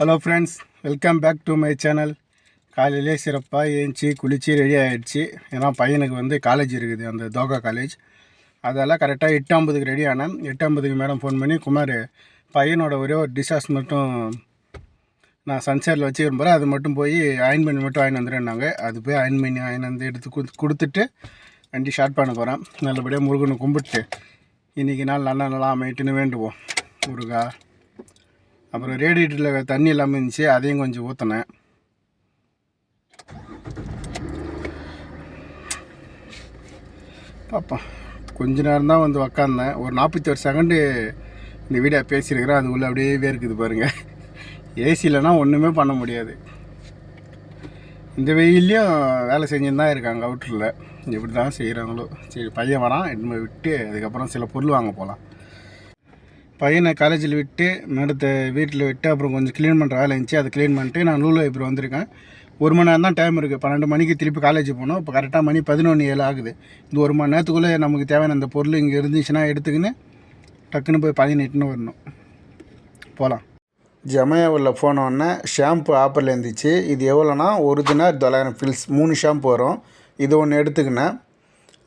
Hello friends welcome back to my channel காலையிலே சிறப்பாக ஏஞ்சி குளித்து ரெடி ஆகிடுச்சு ஏன்னா பையனுக்கு வந்து காலேஜ் இருக்குது அந்த தோகா காலேஜ் அதெல்லாம் கரெக்டாக எட்டு ஐம்பதுக்கு ரெடி ஆனேன். எட்டு ஐம்பதுக்கு மேடம் ஃபோன் பண்ணி குமார் பையனோட ஒரே ஒரு டிஷாஸ் மட்டும் நான் சன்சேரில் வச்சுக்கிறேன் போகிறேன் அது மட்டும் போய் அயன் பண்ணி மட்டும் அயன் வந்துடுன்னாங்க அது போய் அயன் பண்ணி அயன் வந்து எடுத்து கொடுத்துட்டு வண்டி ஷார்ட் பண்ண போகிறேன் நல்லபடியாக முருகனை கும்பிட்டு இன்றைக்கி நாள் நல்லா நல்லா அமைட்டுன்னு வேண்டுவோம். முருகா. அப்புறம் ரேடியேட்டரில் தண்ணி இல்லாமல் இருந்துச்சு அதையும் கொஞ்சம் ஊற்றினேன் பார்ப்போம் கொஞ்ச நேரம் தான் வந்து உக்காந்தேன். ஒரு நாற்பத்தி ஒரு செகண்டு இந்த வீடியோ பேசியிருக்கிறேன். அது உள்ளே அப்படியே இருக்குது பாருங்கள் ஏசி இல்லைன்னா ஒன்றுமே பண்ண முடியாது. இந்த வெயிலையும் வேலை செஞ்சுன்னு தான் இருக்காங்க அவுட்டரில் இப்படி தான் செய்கிறாங்களோ சரி பையன் வரான். எடுத்து விட்டு அதுக்கப்புறம் சில பொருள் வாங்க போகலாம் பையனை காலேஜில் விட்டு அடுத்த வீட்டில் விட்டு அப்புறம் கொஞ்சம் க்ளீன் பண்ணுற வேலை இருந்துச்சு. அதை க்ளீன் பண்ணிட்டு நான் லூலோ இப்போ வந்திருக்கேன். ஒரு மணி நேரம் தான் டைம் இருக்குது பன்னெண்டு மணிக்கு திருப்பி காலேஜ் போகணும். இப்போ கரெக்டாக மணி பதினொன்று ஏழு ஆகுது. இந்த ஒரு மணி நேரத்துக்குள்ளே நமக்கு தேவையான அந்த பொருள் இங்கே இருந்துச்சுன்னா எடுத்துக்கின்னு டக்குன்னு போய் பதினெட்டுன்னு வரணும். போகலாம் ஜமையாவில் போனோடனே ஷாம்பு ஆஃபரில் இருந்துச்சு. இது எவ்வளோனா ஒரு தினார் தொள்ளாயிரம் ஃபில்ஸ் மூணு ஷாம்பு வரும். இது ஒன்று எடுத்துக்கினேன்.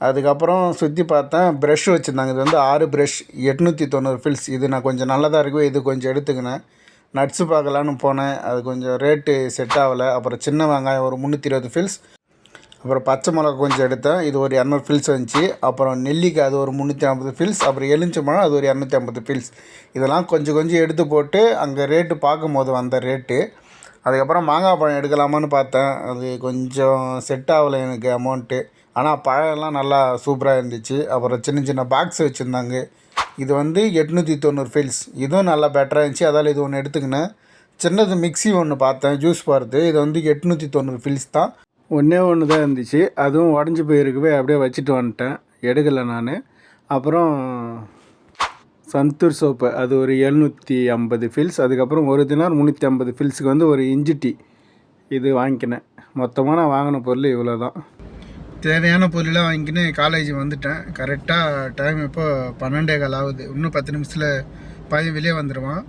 அதுக்கப்புறம் சுற்றி பார்த்தேன் ப்ரெஷ் வச்சுருந்தாங்க. இது வந்து ஆறு ப்ரெஷ் எட்நூற்றி தொண்ணூறு ஃபில்ஸ் இது நான் கொஞ்சம் நல்லதாக இருக்குது இது கொஞ்சம் எடுத்துக்கினேன். நட்ஸு பார்க்கலான்னு போனேன். அது கொஞ்சம் ரேட்டு செட் ஆகலை. அப்புறம் சின்ன வெங்காயம் ஒரு முந்நூற்றி இருபது ஃபில்ஸ் அப்புறம் பச்சை மிளகா கொஞ்சம் எடுத்தேன். இது ஒரு இரநூறு ஃபில்ஸ் வந்துச்சு. அப்புறம் நெல்லிக்காய் அது ஒரு முந்நூற்றி ஐம்பது ஃபில்ஸ் அப்புறம் எலுமிச்சம்பழம் அது ஒரு இரநூத்தி ஐம்பது ஃபில்ஸ் இதெல்லாம் கொஞ்சம் கொஞ்சம் எடுத்து போட்டு அங்கே ரேட்டு பார்க்கும்போது வந்த ரேட்டு அதுக்கப்புறம் மாங்காய் பழம் எடுக்கலாமான்னு பார்த்தேன். அது கொஞ்சம் செட் ஆகலை எனக்கு அமௌண்ட்டு ஆனால் பழம்லாம் நல்லா சூப்பராக இருந்துச்சு. அப்புறம் சின்ன சின்ன பாக்ஸ் வச்சுருந்தாங்க. இது வந்து எட்நூற்றி தொண்ணூறு ஃபில்ஸ் இதுவும் நல்லா பெட்டராக இருந்துச்சு. அதால் இது ஒன்று எடுத்துக்கினேன். சின்னது மிக்ஸி ஒன்று பார்த்தேன். ஜூஸ் பார்த்து. இது வந்து எட்நூற்றி தொண்ணூறு ஃபில்ஸ் தான். ஒன்றே ஒன்று தான் இருந்துச்சு. அதுவும் உடஞ்சி போயிருக்கவே அப்படியே வச்சுட்டு வந்துட்டேன். எடுக்கலை நான். அப்புறம் சந்தூர் சோப்பு. அது ஒரு எழுநூற்றி ஐம்பது ஃபில்ஸ் அதுக்கப்புறம் ஒரு தினார் முந்நூற்றி ஐம்பது ஃபில்ஸுக்கு வந்து ஒரு இஞ்சி டீ. இது வாங்கிக்கினேன். மொத்தமாக நான் வாங்கின பொருள் இவ்வளோ தான் தேவையான பொருளெலாம் வாங்கிக்கின்னு காலேஜ் வந்துட்டேன். கரெக்டாக டைம் இப்போ பன்னெண்டே கால் ஆகுது. இன்னும் பத்து நிமிஷத்தில் பையன் வெளியே வந்துடுவான்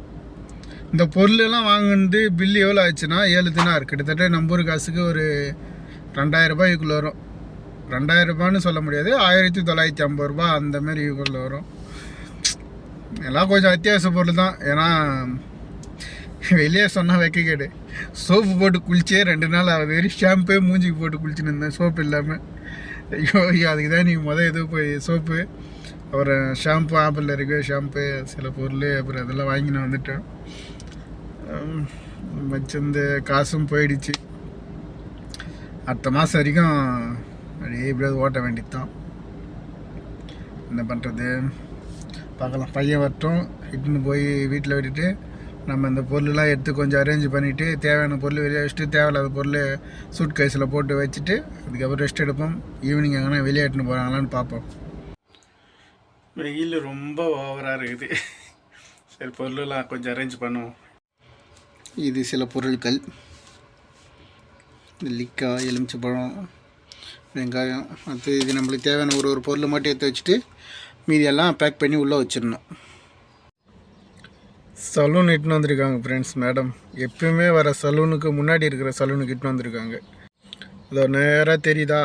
இந்த பொருளெல்லாம் வாங்கினது பில்லு எவ்வளோ ஆச்சுன்னா ஏழு தினார் கிட்டத்தட்ட நம்ம ஊர் காசுக்கு ஒரு ரெண்டாயிரம் ரூபாய்க்குள்ளே வரும். ரெண்டாயிரரூபான்னு சொல்ல முடியாது. ஆயிரத்தி தொள்ளாயிரத்தி ஐம்பது ரூபா அந்தமாரி மாதிரி வரும். எல்லாம் கொஞ்சம் அத்தியாவசிய பொருள் தான். ஏன்னா வெளியே சொன்னால் வைக்க கேடு. சோப்பு போட்டு குளிச்சே ரெண்டு நாள் ஆகுது. வெறும் ஷாம்பே மூஞ்சிக்கு போட்டு குளிச்சுன்னு இருந்தேன். சோப்பு இல்லாமல் ஐயோ ஐயோ அதுக்கு தான் நீங்கள் முதல் இது போய் சோப்பு அப்புறம் ஷாம்பு ஆப்பிளில் இருக்குது ஷாம்பு சில பொருள் அப்புறம் அதெல்லாம் வாங்கி நான் வந்துட்டேன் வச்சிருந்த காசும் போயிடுச்சு. அடுத்த மாதம் வரைக்கும் அப்படியே எப்படியாவது ஓட்ட வேண்டியது தான் என்ன பண்ணுறது பார்க்கலாம். பையன் வரட்டும். இட்டுன்னு போய் வீட்டில் விட்டுட்டு நம்ம இந்த பொருளெலாம் எடுத்து கொஞ்சம் அரேஞ்ச் பண்ணிவிட்டு தேவையான பொருள் வெளியே வச்சுட்டு தேவையில்லாத பொருள் சூட் கேஸில் போட்டு வச்சுட்டு அதுக்கப்புறம் ரெஸ்ட் எடுப்போம். ஈவினிங் எங்கன்னா வெளியே எடுத்துன்னு போகிறாங்களான்னு பார்ப்போம். வெயில் ரொம்ப ஓவராக இருக்குது. சரி பொருளெல்லாம் கொஞ்சம் அரேஞ்ச் பண்ணுவோம். இது சில பொருட்கள். நெல்லிக்காய் எலுமிச்சப்பழம் வெங்காயம் அது இது நம்மளுக்கு தேவையான ஒரு ஒரு பொருளை மட்டும் எடுத்து வச்சுட்டு மீதியெல்லாம் பேக் பண்ணி உள்ளே வச்சிடணும். சலூன் இட்டுன்னு வந்திருக்காங்க ஃப்ரெண்ட்ஸ் மேடம் எப்பயுமே வர சலூனுக்கு முன்னாடி இருக்கிற சலூனுக்கு இட்டுன்னு வந்திருக்காங்க. அதோ நேராக தெரியுதா?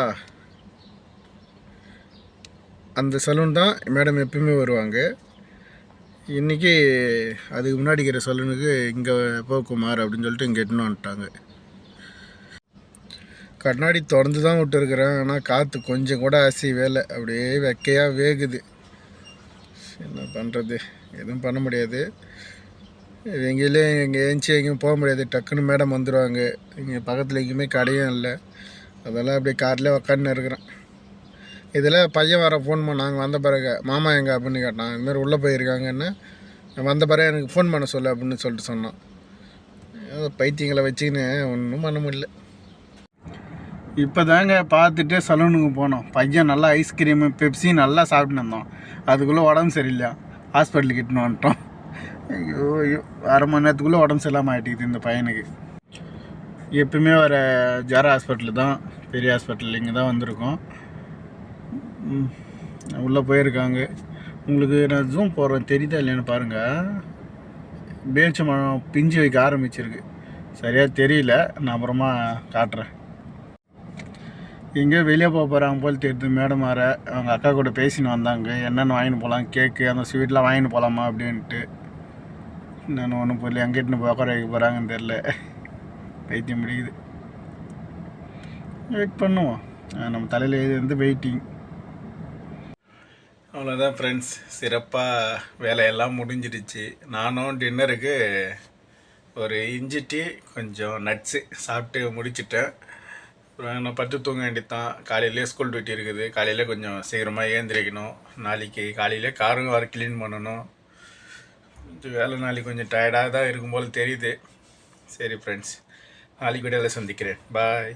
அந்த சலூன் தான் மேடம் எப்பயுமே வருவாங்க. இன்றைக்கி அதுக்கு முன்னாடி இருக்கிற சலூனுக்கு இங்கே போக்குமார் அப்படின்னு சொல்லிட்டு இங்கே இட்டுன்னு வந்துட்டாங்க. கண்ணாடி திறந்து தான் விட்டுருக்குறேன். ஆனால் காற்று கொஞ்சம் கூட அசி வேலை. அப்படியே வெக்கையாக வேகுது. என்ன பண்ணுறது எதுவும் பண்ண முடியாது. எங்கேயிலே இங்கே ஏஞ்சி எங்கேயும் போக முடியாது. டக்குன்னு மேடம் வந்துடுவாங்க இங்கே பக்கத்தில் எங்கேயுமே கடையும் இல்லை. அதெல்லாம் அப்படியே கார்லேயே உக்காந்துன்னு இருக்கிறேன் இதில் பையன் வர ஃபோன் பண்ணாங்க வந்த பிறகு மாமா எங்கே? அப்படின்னு கேட்டான். இதுமாதிரி உள்ளே போயிருக்காங்கன்னு. வந்த பிறகு எனக்கு ஃபோன் பண்ண சொல்லு அப்படின்னு சொல்லிட்டு சொன்னான். ஏதோ பைத்தியங்களை வச்சுக்கின்னு ஒன்றும் பண்ண முடியல. இப்போ தாங்க பார்த்துட்டு சலூனுக்கு போனோம். பையன் நல்லா ஐஸ்கிரீமு பெப்சி நல்லா சாப்பிட்டு இருந்தோம் அதுக்குள்ளே உடம்பு சரியில்லையா ஹாஸ்பிட்டலுக்கு இட்டுன்னு வந்துட்டோம். ஐயோ ஐயோ. அரை மணி நேரத்துக்குள்ளே உடம்பு சரியில்லாமல் ஆகிட்டுக்குது இந்த பையனுக்கு. எப்பவுமே வர ஜார ஹாஸ்பிட்டல் தான் பெரிய ஹாஸ்பிட்டல். இங்கே தான் வந்திருக்கோம். ம், உள்ளே போயிருக்காங்க. உங்களுக்கு நான் ஜூம் போடுறேன். தெரியுதா இல்லையானு பாருங்கள் பேரிச்சம்பழம் பிஞ்சு வைக்க ஆரம்பிச்சிருக்கு. சரியாக தெரியல. நான் அப்புறமா காட்டுறேன். எங்கேயோ வெளியே போக போகிறாங்க போல் தெரியுது. மேடம் மாற அவங்க அக்கா கூட பேசின்னு வந்தாங்க. என்னென்னு வாங்கின்னு போகலாம் கேக்கு அந்த ஸ்வீட்லாம் வாங்கின்னு போகலாமா அப்படின்ட்டு. நான் ஒன்றும் புரியல. எங்கிட்டு இட்டுன்னு போய் வைக்க போகிறாங்கன்னு தெரில பைத்தியம் முடியுது வெயிட் பண்ணுவோம். நம்ம தலையில் இது வந்து வெயிட்டிங் அவ்வளோதான் ஃப்ரெண்ட்ஸ் சிறப்பாக வேலையெல்லாம் முடிஞ்சிடுச்சு. நானும் டின்னருக்கு ஒரு இஞ்சி டீ கொஞ்சம் நட்ஸு சாப்பிட்டு முடிச்சிட்டேன். அப்புறம் நான் பட்டு தூங்க வேண்டியதான் காலையிலே ஸ்கூல் டியூட்டி இருக்குது. காலையில் கொஞ்சம் சீக்கிரமாக ஏந்திரிக்கணும். நாளைக்கு காலையிலே காரும் வர க்ளீன் பண்ணணும். வேலை நாளைக்கு கொஞ்சம் டயர்டாக தான் இருக்கும் போல் தெரியுது. சரி ஃப்ரெண்ட்ஸ் நாளைக்கு வீடியோவில் சந்திக்கிறேன். பாய்